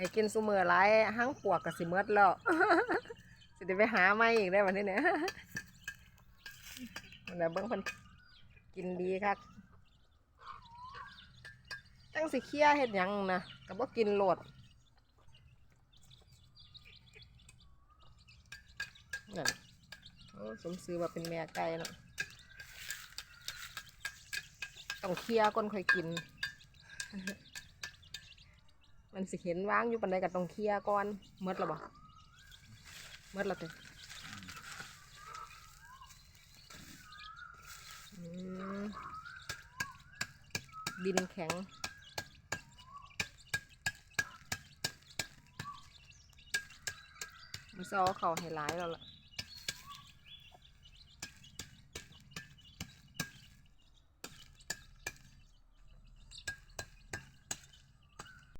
ให้กินซุมือหลายห้างปวกกับสิเมดแล้วสิได้ไปหาไม่อีกได้วันนี้เนี่ยมันน่ะเบิ่งเพิ่นกินดีคักตั้งสิเคลียร์เฮ็ดยังนะก็บ่ากินโหลดนั่นโอ้สมซื้อว่าเป็นแม่ไก่เนาะต้องเคลียร์ก่อนค่อยกิน มันสิเห็นว่างอยู่ปันใดก็ต้องเคลียร์ก่อนหมดแล้วบ่หมดแล้วเด้ออืมดินแข็งมันจะเอาเขาให้ร้ายแล้วล่ะ